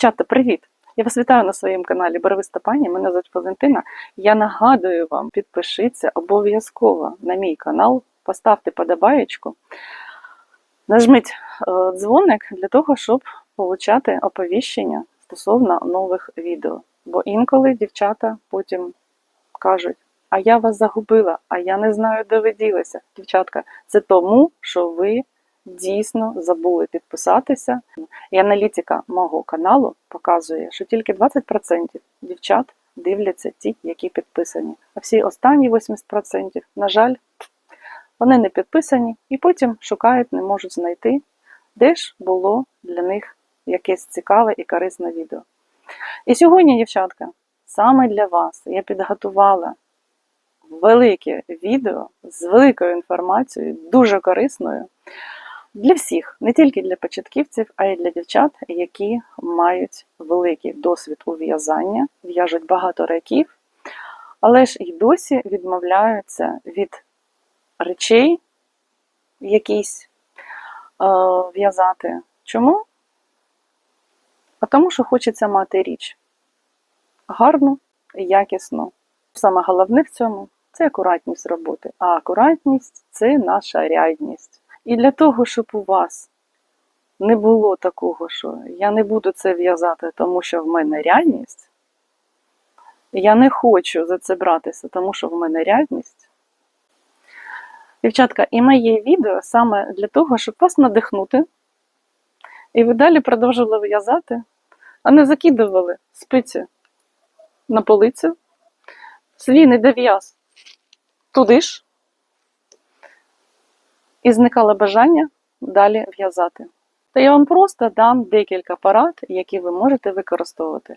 Дівчата, привіт! Я вас вітаю на своєму каналі Барвиста Пані. Мене звуть Валентина. Я нагадую вам, підпишіться обов'язково на мій канал, поставте подобаєчку, нажміть е, дзвоник для того, щоб отримати оповіщення стосовно нових відео. Бо інколи дівчата потім кажуть, а я вас загубила, а я не знаю, де ви ділися. Дівчатка, це тому, що ви дійсно забули підписатися. І аналітика мого каналу показує, що тільки 20% дівчат дивляться ті, які підписані. А всі останні 80%, на жаль, вони не підписані і потім шукають, не можуть знайти, де ж було для них якесь цікаве і корисне відео. І сьогодні, дівчатка, саме для вас я підготувала велике відео з великою інформацією, дуже корисною. Для всіх, не тільки для початківців, а й для дівчат, які мають великий досвід у в'язання, в'яжуть багато років, але ж і досі відмовляються від речей якісь е, в'язати. Чому? А тому, що хочеться мати річ гарну і якісну. Саме головне в цьому це акуратність роботи. А акуратність це наша рядність. І для того, щоб у вас не було такого, що я не буду це в'язати, тому що в мене рядність, я не хочу за це братися, тому що в мене рядність. Дівчатка, і моє відео саме для того, щоб вас надихнути, і ви далі продовжили в'язати, а не закидували спиці на полицю, свій недов'яз. Туди ж, і зникало бажання далі в'язати. Та я вам просто дам декілька парад, які ви можете використовувати.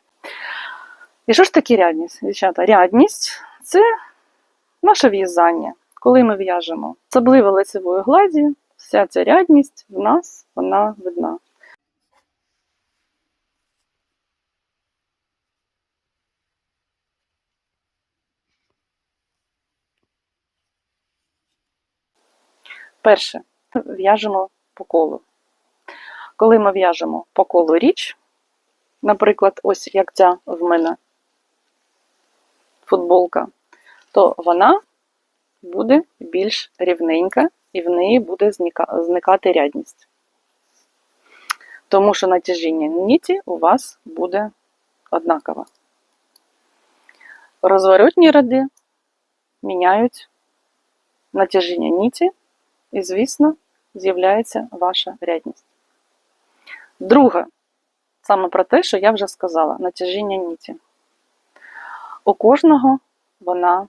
І що ж таке рядність, дівчата? Рядність це наше в'язання. Коли ми в'яжемо, особливо лицевою гладі, вся ця рядність в нас вона видна. Перше, в'яжемо по колу. Коли ми в'яжемо по колу річ, наприклад, ось як ця в мене футболка, то вона буде більш рівненька і в неї буде зникати рядність. Тому що натяжіння ніті у вас буде однакове. Розворотні ряди міняють натяжіння ніті і, звісно, з'являється ваша рядність. Друге, саме про те, що я вже сказала, натяжіння ніті. У кожного вона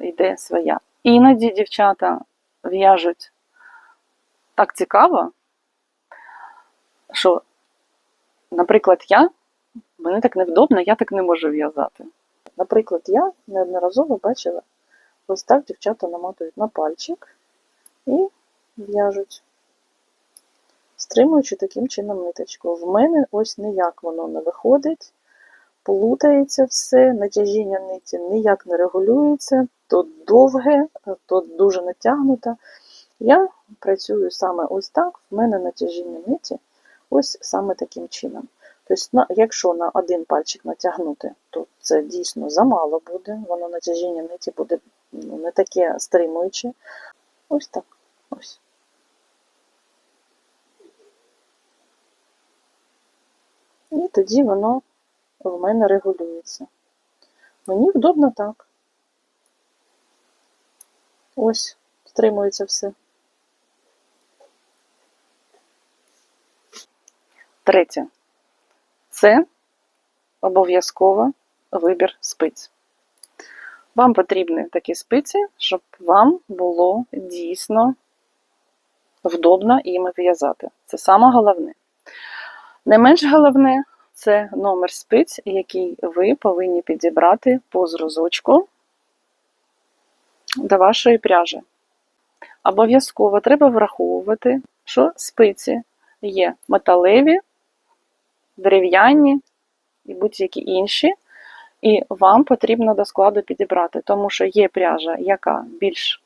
йде своя. Іноді дівчата в'яжуть так цікаво, що, наприклад, я, мені так невдобно, я так не можу в'язати. Наприклад, я неодноразово бачила, ось так дівчата намотують на пальчик і в'яжуть, стримуючи таким чином ниточку. В мене ось ніяк воно не виходить, плутається все, натяжіння ниті ніяк не регулюється, то довге, то дуже натягнуте. Я працюю саме ось так, в мене натяжіння ниті ось саме таким чином. Тобто, якщо на один пальчик натягнути, то це дійсно замало буде, воно натяжіння ниті буде ну, не таке стримуюче. Ось так. Ось. І тоді воно в мене регулюється. Мені вдобно так. Ось, стримується все. Третє. Це обов'язково вибір спиць. Вам потрібні такі спиці, щоб вам було дійсно вдобно їм в'язати. Це саме головне. Не менш головне це номер спиць, який ви повинні підібрати по зразочку до вашої пряжі. Обов'язково треба враховувати, що спиці є металеві, дерев'яні і будь-які інші. І вам потрібно до складу підібрати, тому що є пряжа, яка більш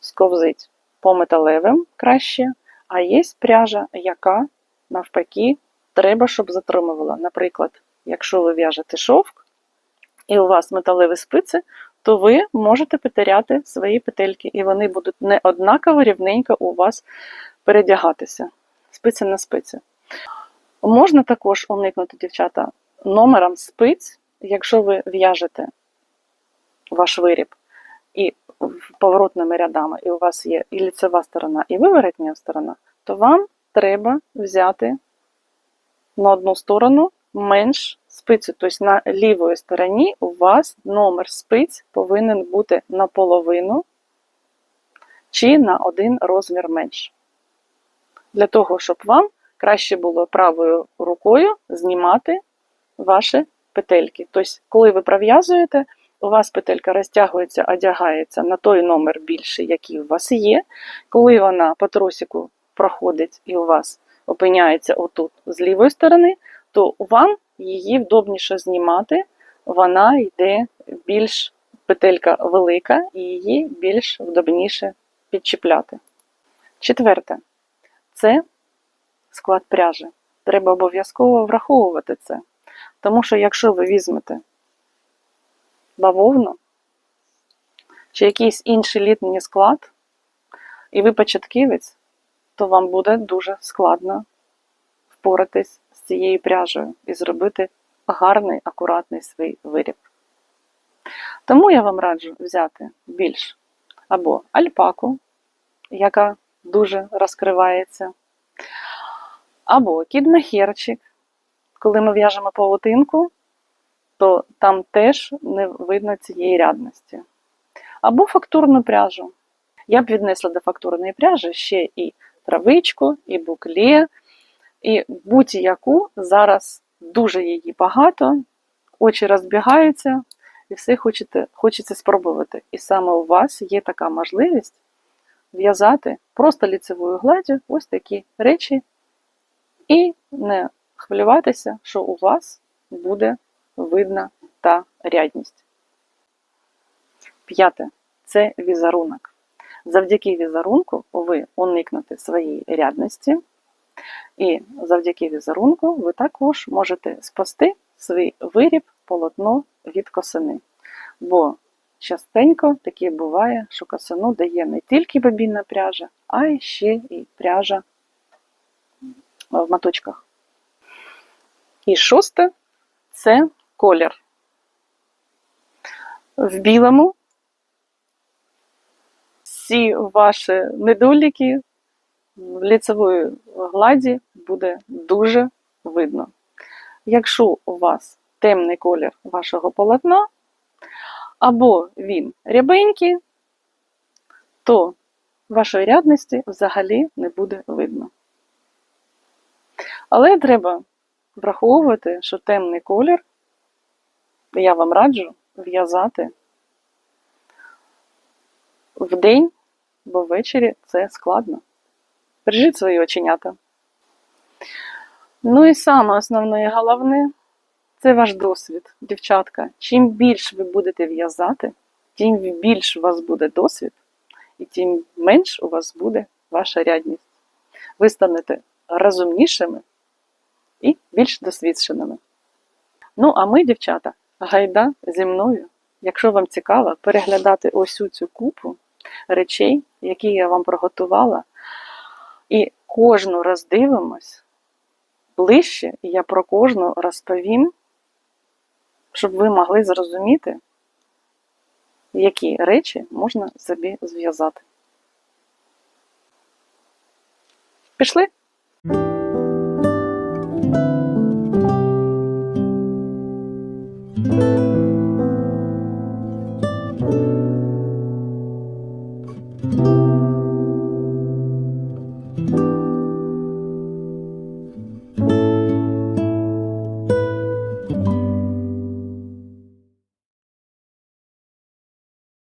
сковзить по металевим краще, а є пряжа, яка навпаки треба, щоб затримувала. Наприклад, якщо ви в'яжете шовк і у вас металеві спиці, то ви можете потеряти свої петельки, і вони будуть не однаково рівненько у вас передягатися. Спиці на спиці. Можна також уникнути, дівчата, номером спиць, якщо ви в'яжете ваш виріб і поворотними рядами, і у вас є і ліцева сторона, і виворотня сторона, то вам треба взяти на одну сторону менш спицю. Тобто на лівої стороні у вас номер спиць повинен бути наполовину чи на один розмір менше. Для того, щоб вам краще було правою рукою знімати ваші петельки. Тобто, коли ви пров'язуєте, у вас петелька розтягується, одягається на той номер більший, який у вас є. Коли вона по тросику проходить і у вас опиняється отут з лівої сторони, то вам її вдобніше знімати, вона йде більш петелька велика і її більш вдобніше підчіпляти. Четверте це склад пряжі. Треба обов'язково враховувати це. Тому що якщо ви візьмете бавовну чи якийсь інший літній склад, і ви початківець, то вам буде дуже складно впоратись з цією пряжею і зробити гарний, акуратний свій виріб. Тому я вам раджу взяти більш або альпаку, яка дуже розкривається, або кідмахерчик. Коли ми в'яжемо павутинку, то там теж не видно цієї рядності. Або фактурну пряжу. Я б віднесла до фактурної пряжі ще і травичку, і букле, і будь-яку зараз дуже її багато, очі розбігаються, і все хочете, хочеться спробувати. І саме у вас є така можливість в'язати просто ліцевою гладдю ось такі речі, і не хвилюватися, що у вас буде видна та рядність. П'яте це візерунок. Завдяки візерунку ви уникнете своєї рядності, і завдяки візерунку ви також можете спасти свій виріб полотно від косини. Бо частенько таке буває, що косину дає не тільки бобінна пряжа, а й ще і пряжа в маточках. І шосте це колір. В білому всі ваші недоліки в ліцевої гладі буде дуже видно. Якщо у вас темний колір вашого полотна, або він рябенький, то вашої рядності взагалі не буде видно. Але треба враховувати, що темний колір я вам раджу в'язати вдень, бо ввечері це складно. Бережіть свої оченята. Ну і саме основне і головне це ваш досвід, дівчатка. Чим більше ви будете в'язати, тим більше у вас буде досвід, і тим менш у вас буде ваша рядність. Ви станете розумнішими і більш досвідченими. Ну, а ми, дівчата, гайда зі мною. Якщо вам цікаво переглядати ось цю купу речей, які я вам приготувала, і кожну роздивимось ближче, і я про кожну розповім, щоб ви могли зрозуміти, які речі можна собі зв'язати. Пішли?